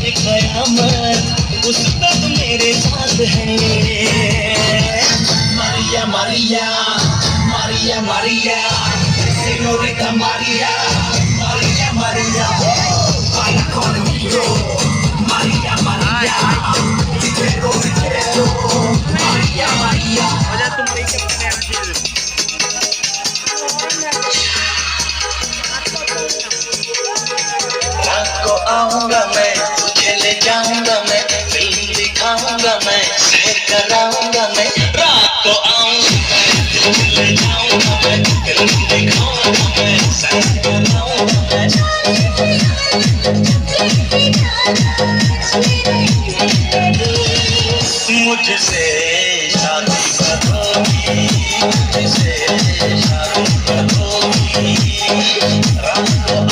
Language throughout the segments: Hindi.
कयामत उस तक मेरे साथ है Maria, Maria, Maria, Maria, señorita Maria, Maria, Maria, baila conmigo, Maria, Maria, ligero, ligero, Maria, Maria. वजह तुम नहीं करते रात को आऊँगा मैं जाऊँगा मैं, फ़िल्म दिखाऊँगा मैं, सैर कराऊँगा मैं, रात को आऊँगा मुझसे शादी करोगी मुझसे शादी करोगी रात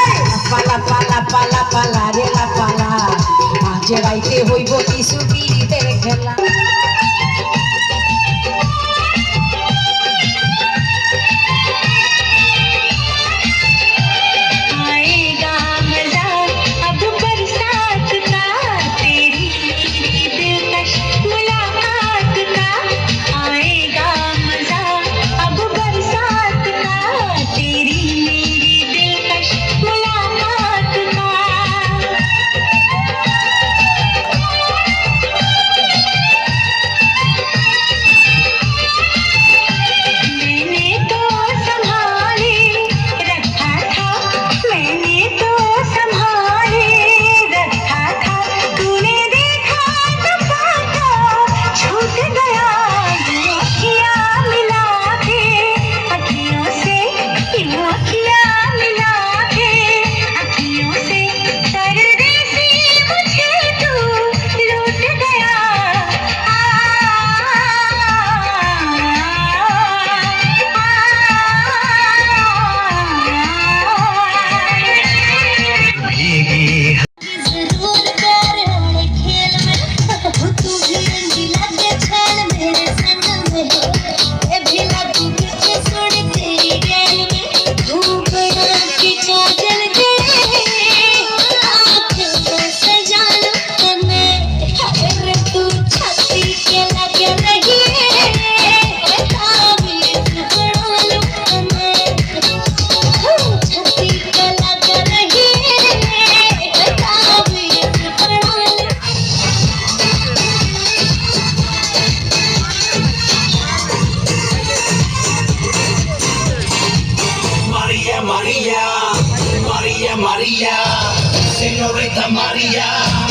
pala, pala, pala, pala, pala, pala, señorita María.